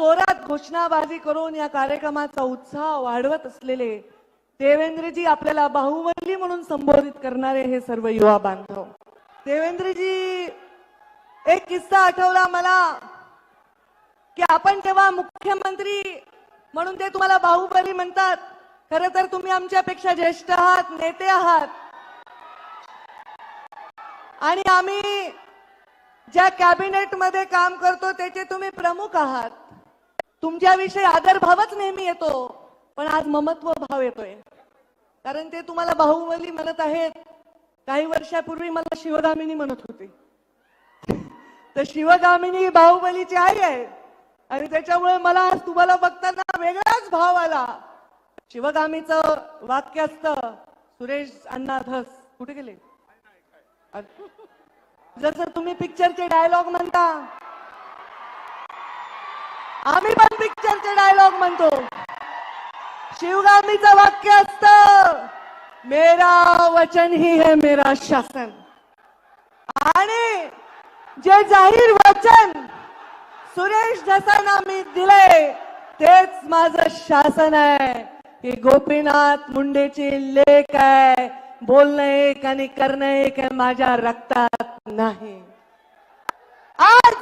जोरात घोषणाबाजी करून या कार्यक्रमाचा उत्साह वाढवत असलेले देवेंद्रजी आपल्याला बाहुबली म्हणून संबोधित करणारे हे सर्व युवा बांधव. देवेंद्रजी एक किस्सा आठवला मला की आपण जेव्हा मुख्यमंत्री म्हणून ते तुम्हाला बाहुबली म्हणतात. खर तर तुम्ही आमच्यापेक्षा ज्येष्ठ आहात नेते आहात. आणि आम्ही ज्या कॅबिनेटमध्ये काम करतो त्याचे तुम्ही प्रमुख आहात. तुमच्याविषयी आदरभावच नेहमी येतो पण आज ममत्व भाव येतोय. कारण ते तुम्हाला बाहुबली म्हणत आहेत. काही वर्षापूर्वी मला शिवगामिनी म्हणत होते. तर शिवगामिनी बाहुबलीची आई आहे. आणि त्याच्यामुळे मला आज तुम्हाला बघताना वेगळाच भाव आला. शिवगामीचं वाक्य असतं सुरेश अण्णा धस कुठे गेले? जसं तुम्ही पिक्चरचे डायलॉग म्हणता आम्ही पण पिक्चरचे डायलॉग म्हणतो. शिवगामीचं वाक्य असतं मेरा वचन ही है मेरा शासन. आणि जे जाहीर वचन सुरेश धसांना मी दिले तेच माझं शासन आहे. की गोपीनाथ मुंडेची लेख आहे. बोलणं एक आणि करणं एक आहे माझ्या रक्तात नाही. आज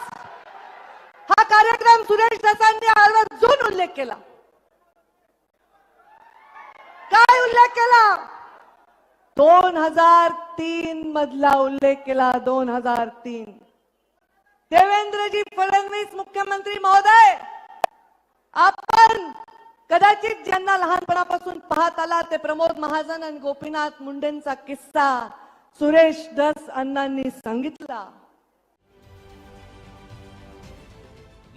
कार्यक्रम सुरेश धसांनी आवर्जून उल्लेख केला. काय उल्लेख केला? दोन हजार तीन मधला उल्लेख केला दोन हजार तीन. देवेंद्रजी फडणवीस मुख्यमंत्री महोदय आपण कदाचित ज्यांना लहानपणापासून पाहत आला ते प्रमोद महाजन आणि गोपीनाथ मुंडेंचा किस्सा सुरेश दस अण्णांनी सांगितला.